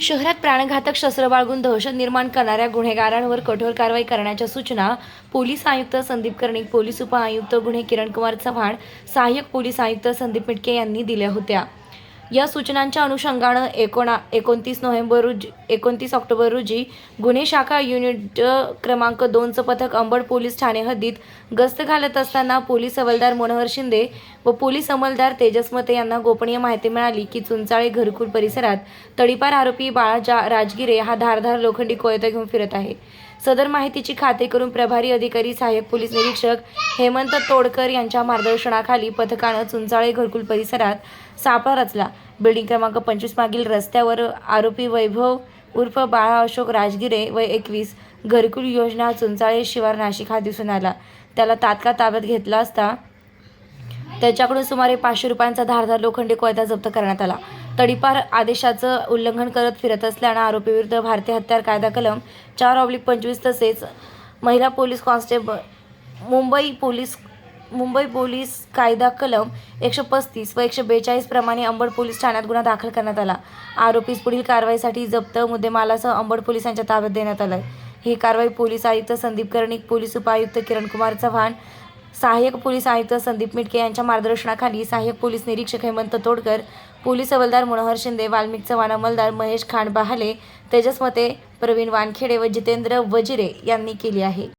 शहरात प्राणघातक शस्त्र बाळगून दहशत निर्माण करणाऱ्या गुन्हेगारांवर कठोर कारवाई करण्याच्या सूचना पोलीस आयुक्त संदीप कर्णिक पोलीस उपआयुक्त गुन्हे किरणकुमार चव्हाण सहाय्यक पोलीस आयुक्त संदीप मिटके यांनी दिल्या होत्या. या सूचनांच्या अनुषंगानं एकोणा एकोणतीस नोव्हेंबर रोजी एकोणतीस ऑक्टोबर रोजी गुन्हे शाखा युनिट क्रमांक दोनचं पथक अंबड पोलीस ठाणे हद्दीत गस्त घालत असताना पोलीस हवालदार मनोहर शिंदे व पोलीस अंमलदार तेजस्मते यांना गोपनीय माहिती मिळाली की चुंचाळे घरकुल परिसरात तडीपार आरोपी बाळाजा राजगिरे हा धारधार लोखंडी कोयता घेऊन फिरत आहे. सदर माहितीची खात्री करून प्रभारी अधिकारी सहाय्यक पोलीस निरीक्षक हेमंत तोडकर यांच्या मार्गदर्शनाखाली पथकानं चुंचाळे घरकुल परिसरात सापळा रचला. बिल्डिंग क्रमांक पंचवीस मागील रस्त्यावर आरोपी वैभव उर्फ बाळा अशोक राजगिरे व एकवीस घरकुल योजना चुंचाळे शिवार नाशिक हा दिसून आला. त्याला तात्काळ ताब्यात घेतला असता त्याच्याकडून सुमारे पाचशे रुपयांचा धारधार लोखंडी कोयता जप्त करण्यात आला. तडीपार आदेशाचं उल्लंघन करत फिरत असल्यानं आरोपीविरुद्ध भारतीय हत्यार कायदा कलम चार ऑब्लिक पंचवीस तसेच महिला police constable Mumbai police Mumbai police कायदा कलम एकशे पस्तीस व एकशे बेचाळीस प्रमाणे अंबड पोलीस ठाण्यात गुन्हा दाखल करण्यात आला. आरोपीस पुढील कारवाईसाठी जप्त मुद्देमालासह अंबड पोलिसांच्या ताब्यात देण्यात आलं ही कारवाई पोलीस आयुक्त संदीप कर्णिक पोलीस उपायुक्त किरणकुमार चव्हाण सहाय्यक पोलीस आयुक्त संदीप मिटके यांच्या मार्गदर्शनाखाली सहाय्यक पोलीस निरीक्षक हेमंत तोडकर पोलीस हवलदार मनोहर शिंदे वाल्मिक चव्हाण अंमलदार महेश खांडबहाले तेजस मते प्रवीण वानखेडे व जितेंद्र वजिरे यांनी केली आहे.